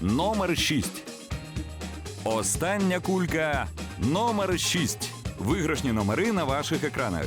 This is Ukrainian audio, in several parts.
Номер 6. Остання кулька номер 6. Виграшні номери на ваших екранах.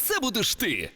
це будеш ти.